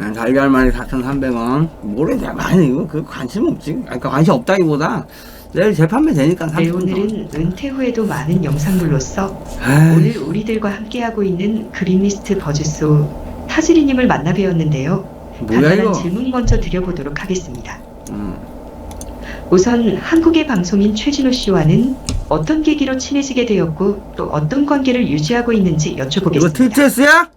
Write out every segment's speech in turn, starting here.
아, 달걀 한 마리 4,300원. 모르겠어. 아니, 이거 그 관심 없지. 아니, 그러니까 관심 없다기보다 내일 재판매 되니까 네, 3,000원. 오늘은 은퇴 후에도 많은 영상물로서 아, 오늘 우리들과 함께하고 있는 그린리스트 버즈소 타즈리님을 만나 뵈었는데요. 뭐야, 간단한 이거? 질문 먼저 드려보도록 하겠습니다. 음. 우선 한국의 방송인 최진호 씨와는 어떤 계기로 친해지게 되었고 또 어떤 관계를 유지하고 있는지 이거 여쭤보겠습니다. 트위트스야?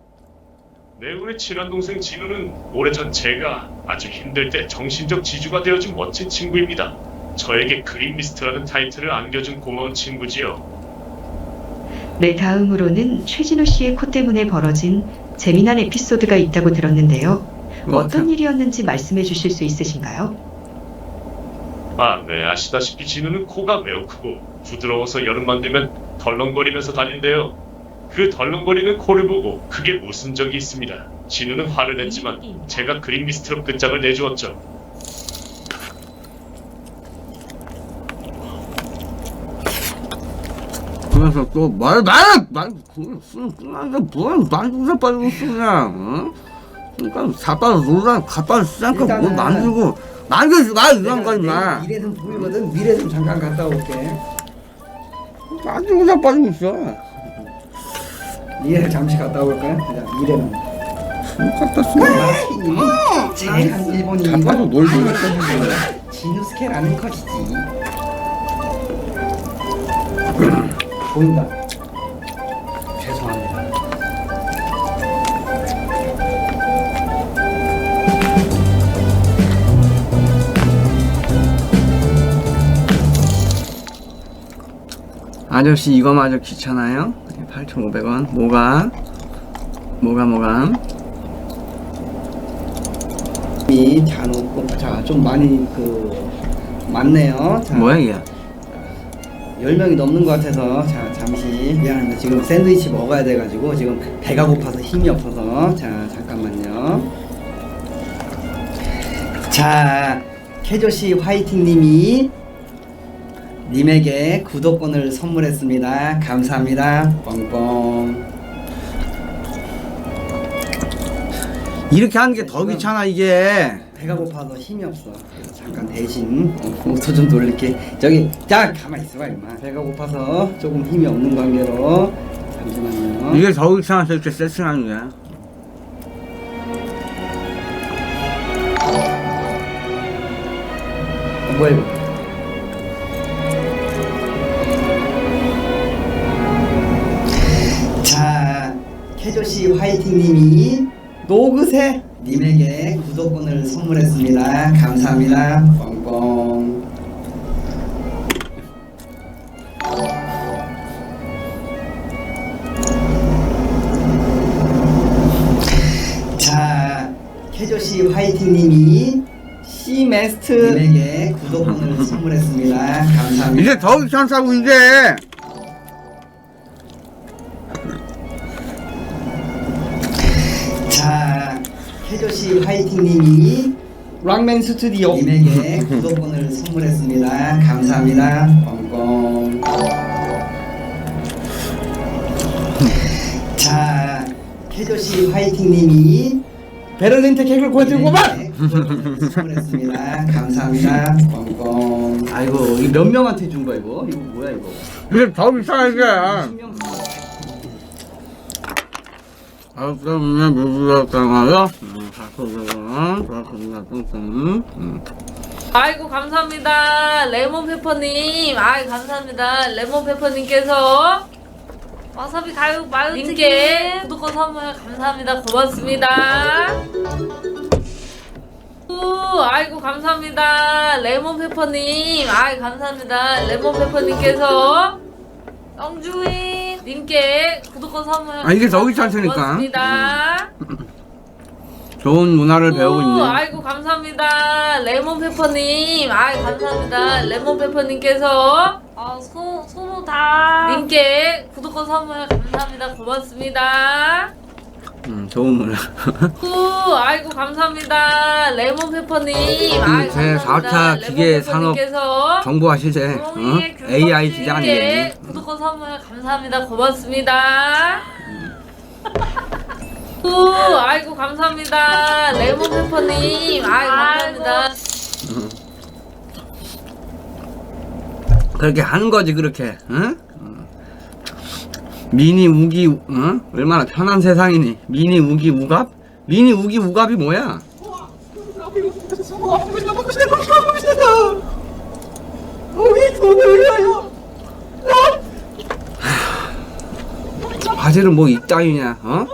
네, 우리 친한 동생 진우는 오래전 제가 아주 힘들 때 정신적 지주가 되어준 멋진 친구입니다. 저에게 그린리스트라는 타이틀을 안겨준 고마운 친구지요. 네, 다음으로는 최진호 씨의 코 때문에 벌어진 재미난 에피소드가 있다고 들었는데요. 뭐, 어떤 일이었는지 말씀해 주실 수 있으신가요? 아, 네, 아시다시피 진우는 코가 매우 크고 부드러워서 여름만 되면 덜렁거리면서 다닌대요. 그 덜렁거리는 코를 보고 그게 무슨 적이 있습니다. 진우는 화를 냈지만 제가 그린리스트로 끝장을 내주었죠. 그래서 또 말, 말, 말, 그만데 뭘 만두사 빠지고 쓰냐, 응? 그러니까 사빠져 놀라, 가빠져 쓰니까 뭘 일단은- 만들고, 만들지 마, 이런 거, 내가 임마. 내일 미래 좀 보이거든. 미래 좀 잠깐 갔다 올게. 만들고 자빠지고 있어. 미래를 잠시 갔다 올 거야. 그냥 미래는. 갖다 쓰면 제한 일본이 자빠져 놀고. 진우스케라는 컷이지. 보인다. 아저씨 이거마저 귀찮아요? 8,500원. 뭐가? 뭐가 뭐가? 이 잔혹 자좀 많이 그 많네요. 자, 뭐야 이게? 10명이 넘는 것 같아서 자 잠시 미안합니다 지금 샌드위치 먹어야 돼가지고 지금 배가 고파서 힘이 없어서 자 잠깐만요 자 캐조씨 화이팅님이 님에게 구독권을 선물했습니다. 감사합니다. 뻥뻥. 이렇게 하는 게 더 귀찮아 이게. 배가 고파서 힘이 없어. 그래서 잠깐 대신 어, 옷도 좀 돌릴게. 저기 자 가만히 있어봐 임마. 배가 고파서 조금 힘이 없는 관계로. 잠시만요. 이게 더 귀찮아서 이렇게 세팅하는 거야. 어, 뭐야 캐조씨 화이팅님이 노그새 님에게 구독권을 선물했습니다. 감사합니다. 뻥뻥 자 캐조씨 화이팅님이 시메스트 님에게 구독권을 선물했습니다. 감사합니다. 이게 더 귀찮다고 이게. 자, 캐조씨 화이팅님이 락맨 스튜디오 님에게 구독권을 선물했습니다. 감사합니다. 뻥뻥. 자, 캐조씨 화이팅님이 베를린 테크를 고해드리고만 선물했습니다. 감사합니다. 뻥뻥. 아이고, 이몇 명한테 준 거야 이거? 이거 뭐야 이거? 이게 더 귀찮아 이게. 10명. 아, 그러면 누구였잖아요? 음, 4,500원. 그렇습니다. 뚱뚱. 음. 아이고 감사합니다 레몬 페퍼님 아이 감사합니다 레몬 페퍼님께서 와사비 가요 마요님께 구독권 선물 감사합니다 고맙습니다 우, 아이고 감사합니다 레몬 페퍼님 아이 감사합니다 레몬 페퍼님께서 영주인 님께 구독권 선물 아, 이게 더 감사합니다. 귀찮으니까. 고맙습니다 좋은 문화를 배우고 오, 있네. 아이고 감사합니다. 레몬 페퍼님, 아이 감사합니다. 레몬 페퍼님께서 아, 소 소노다 님께 구독권 선물 감사합니다. 고맙습니다. 음, 좋은 문화. 오, 아이고 감사합니다. 레몬 페퍼님, 아이 제 감사합니다. 4차 기계 산업 페퍼님께서 정보화 시대, 어? 조롱이의 균성 AI 씨께 시장이네. 구독권 선물 감사합니다. 고맙습니다. 오, 아이고 감사합니다. 레몬 페퍼님. 아이고 감사합니다. 그렇게 하는 거지 그렇게 응? 어. 미니 우기 응? 얼마나 편한 세상이니 미니 우기 우갑? 미니 우기 우갑이 뭐야? 바지를 뭐 이따위냐 어?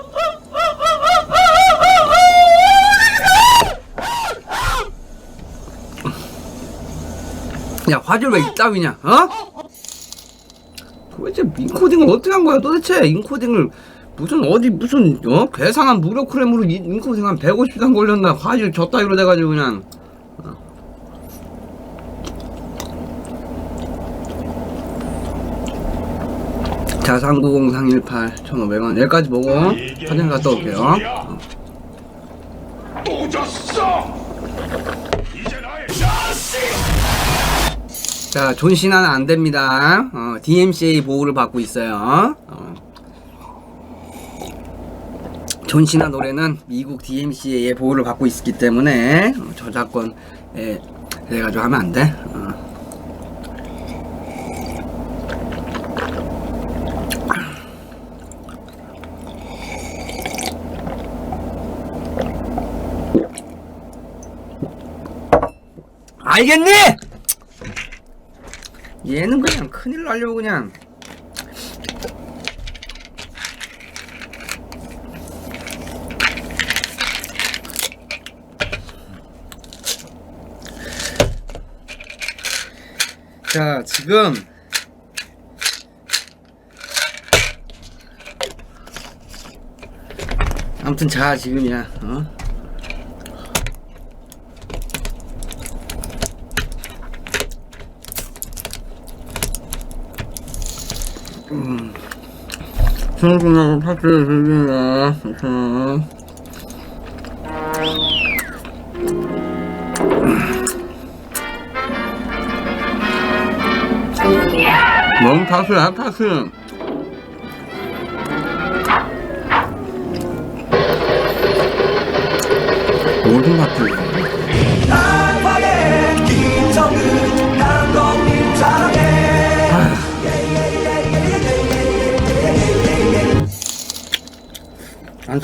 야 화질 왜 이따위냐 어? 도대체 인코딩을 어떻게 한 거야 도대체 인코딩을 무슨 어디 무슨 어 괴상한 무료 크램으로 인- 인코딩 한 150시간 걸렸나 화질 저따위로 돼가지고 그냥 어. 자390318 1500원 여기까지 보고 화장 갔다 올게요 어. 또 졌어. 자, 존신하는 안 됩니다. 어, DMCA 보호를 받고 있어요. 어. 존신한 노래는 미국 DMCA의 보호를 받고 있기 때문에 어, 저작권 에 그래가지고 하면 안 돼. 어. 알겠니? 얘는 그냥 큰일 날려고 그냥. 자 지금. 아무튼 자 지금이야. 어? 저는 파트 즐깁니다. 자. 너무 파스야 파스.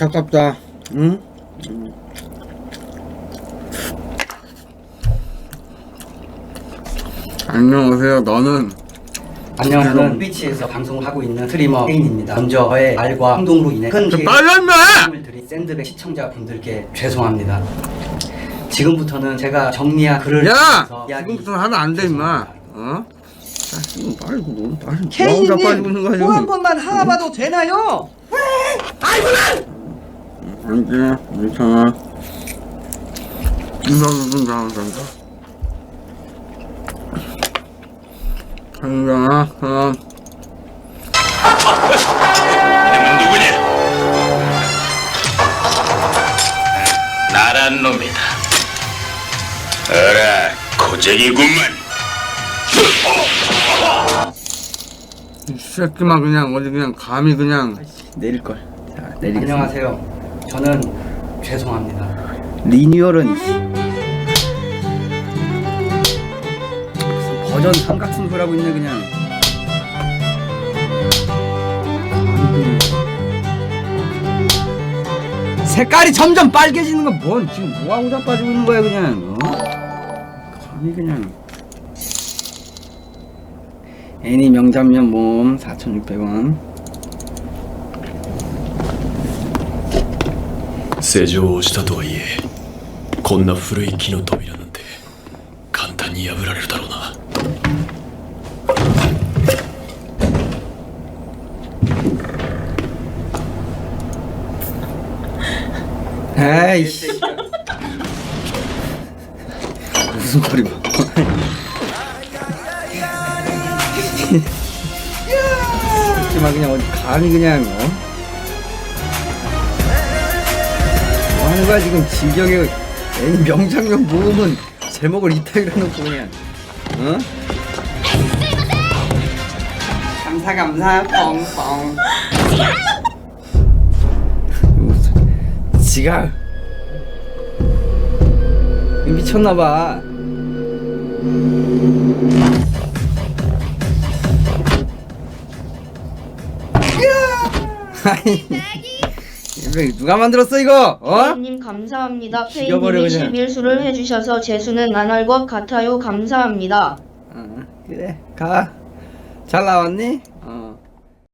안타깝다. 응? 안녕하세요. 너는 안녕하세요. 롱비치에서 방송을 하고 있는 스트리머 케인입니다. 먼저 저의 말과 행동으로 인해 큰저 피해를 빨렸네. 드린 샌드백 시청자분들께 죄송합니다. 지금부터는 제가 정리한 글을 야, 통해서 이야기 지금부터 하면 안돼 임마. 어? 자, 지금 뭐 빨리 뭐 케이님 빠지고 있는 거야 코한 지금. 번만 하나 봐도 되나요? 안 돼, 괜찮아. 잘한다. 괜찮아, 어. 누구냐? 나란 놈이다. 어라, 고쟁이구만. 이 새끼만 그냥 어디 그냥 감히 그냥 내릴 걸. 자, 내리겠습니다. 안녕하세요. 저는 죄송합니다. 리뉴얼은 무슨 버전 3 같은 소리하고 있네 그냥 색깔이 점점 빨개지는 건 뭔 지금 뭐하고 자빠지고 있는 거야 그냥 어? 감히 그냥 애니 명장면 모음 4,600원 施錠をしたとはいえこんな古い木の扉なんて簡単に破られるだろうな 에이씨 무슨 소리고 하지만 그냥 어디 감히 그냥 어? 거야 지금 진격의 명장면 모으면 제목을 이따위로 해놓고 그냥 어? 감사 감사 뻥뻥 지가 미쳤나봐. 아니, 이거 누가 만들었어 이거? 어? 페이님 감사합니다. 죽여버려, 페이님이 그냥. 실밀수를 해주셔서 재수는 안 할 것 같아요. 감사합니다. 어, 그래 가. 잘 나왔니?